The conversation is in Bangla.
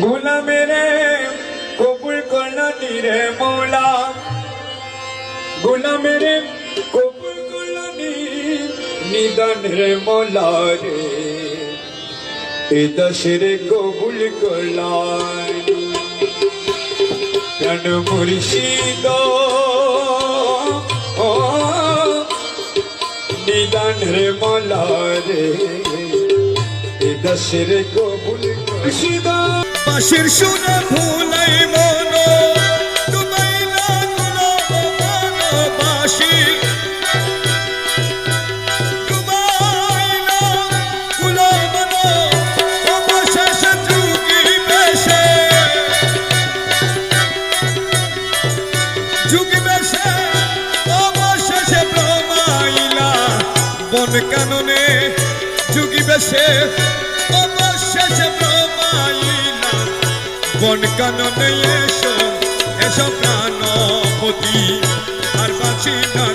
গোলামেরে কবুল করলানি রে মৌলা। গোলামেরে কবুল করলানি নিদান রে মৌলা রে। এ দশেরে কবুল করলানি প্রাণ মুর্শিদ? নিদান রে মৌলা রে। এ দশেরে কবুল মুর্শিদ! বাঁশির সুরে ভুলাই মন। ডুবাই না গুলো বাঁশি। বন কানন এসো এসো প্রাণপতি আর বাঁচি না